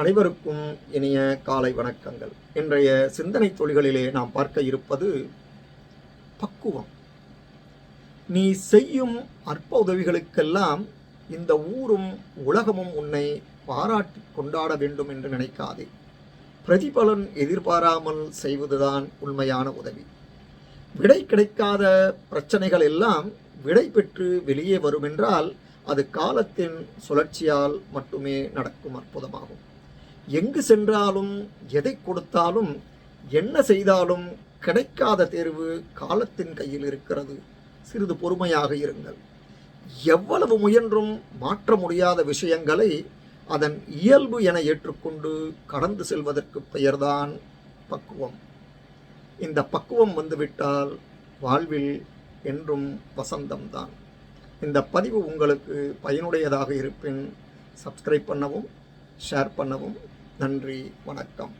அனைவருக்கும் இனிய காலை வணக்கங்கள். இன்றைய சிந்தனை தொழில்களிலே நாம் பார்க்க இருப்பது பக்குவம். நீ செய்யும் அற்ப உதவிகளுக்கெல்லாம் இந்த ஊரும் உலகமும் உன்னை பாராட்டி கொண்டாட வேண்டும் என்று நினைக்காதே. பிரதிபலன் எதிர்பாராமல் செய்வதுதான் உண்மையான உதவி. விடை கிடைக்காத பிரச்சனைகள் எல்லாம் விடை பெற்று வெளியே வருமென்றால் அது காலத்தின் சுழற்சியால் மட்டுமே நடக்கும் அற்புதமாகும். எங்கு சென்றாலும் எதை கொடுத்தாலும் என்ன செய்தாலும் கிடைக்காத தேர்வு காலத்தின் கையில் இருக்கிறது. சிறிது பொறுமையாக இருங்கள். எவ்வளவு முயன்றும் மாற்ற முடியாத விஷயங்களை அதன் இயல்பு என ஏற்றுக்கொண்டு கடந்து செல்வதற்கு பெயர்தான் பக்குவம். இந்த பக்குவம் வந்துவிட்டால் வாழ்வில் என்றும் வசந்தம்தான். இந்த பதிவு உங்களுக்கு பயனுடையதாக இருப்பின் சப்ஸ்கிரைப் பண்ணவும் ஷேர் பண்ணவும். நன்றி வணக்கம்.